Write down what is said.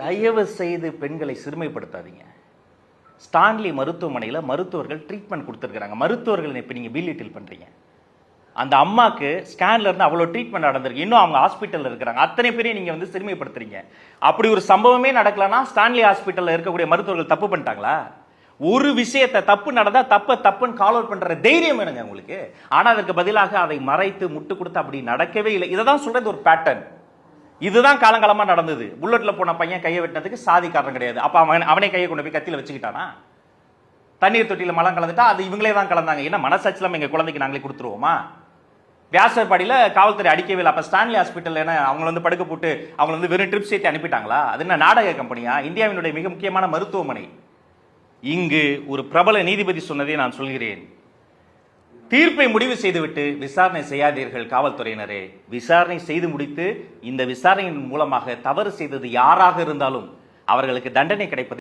தயவு செய்து பெண்களை சிறுமைப்படுத்தாதீங்க. ஸ்டான்லி மருத்துவமனையில் மருத்துவர்கள் ட்ரீட்மெண்ட் கொடுத்துருக்காங்க மருத்துவர்கள் இப்போ நீங்கள் பில்லிட்டில் பண்ணுறீங்க அந்த அம்மாக்கு ஸ்கேன்ல இருந்து அவ்வளோ ட்ரீட்மெண்ட் நடந்திருக்கு. இன்னும் அவங்க ஹாஸ்பிட்டலில் இருக்கிறாங்க. அத்தனை பேரையும் நீங்கள் வந்து சிறுமைப்படுத்துறீங்க. அப்படி ஒரு சம்பவமே நடக்கலன்னா ஸ்டான்லி ஹாஸ்பிட்டலில் இருக்கக்கூடிய மருத்துவர்கள் தப்பு பண்ணிட்டாங்களா? ஒரு விஷயத்தை தப்பு நடந்தால் தப்ப தப்புன்னு கால் அவுட் பண்ணுற தைரியம் வேணுங்க உங்களுக்கு. ஆனால் அதற்கு பதிலாக அதை மறைத்து முட்டு கொடுத்து அப்படி நடக்கவே இல்லை. இதை தான் சொல்கிறது ஒரு பேட்டர்ன் இதுதான் காலங்காலமாக நடந்தது. புல்லட்டில் போன பையன் கையை வெட்டினதுக்கு சாதி காரணம் கிடையாது. அப்போ அவன் அவனே கையை கொண்டு போய் கத்தியில் வச்சுக்கிட்டானா? தண்ணீர் தொட்டியில் மலம் கலந்துட்டா அது இவங்களே தான் கலந்தாங்க. என்ன மனசாட்சியில் எங்கள் குழந்தைக்கு நாங்களே கொடுத்துருவோமா? வியாசர்பாடியில காவல்துறை அடிக்கவே இல்லை ஸ்டான்லி ஹாஸ்பிட்டல் என்ன அவங்கள வந்து படுக்க போட்டு அவங்கள வந்து வெறும் ட்ரிப் சேர்த்து அனுப்பிட்டாங்களா? அது என்ன நாடக கம்பெனியா? இந்தியாவினுடைய மிக முக்கியமான மருத்துவமனை. இங்கு ஒரு பிரபல நீதிபதி சொன்னதை நான் சொல்கிறேன். தீர்ப்பை முடிவு செய்துவிட்டு விசாரணை செய்யாதீர்கள் காவல்துறையினரே. விசாரணை செய்து முடித்து இந்த விசாரணையின் மூலமாக தவறு செய்தது யாராக இருந்தாலும் அவர்களுக்கு தண்டனை கிடைப்பது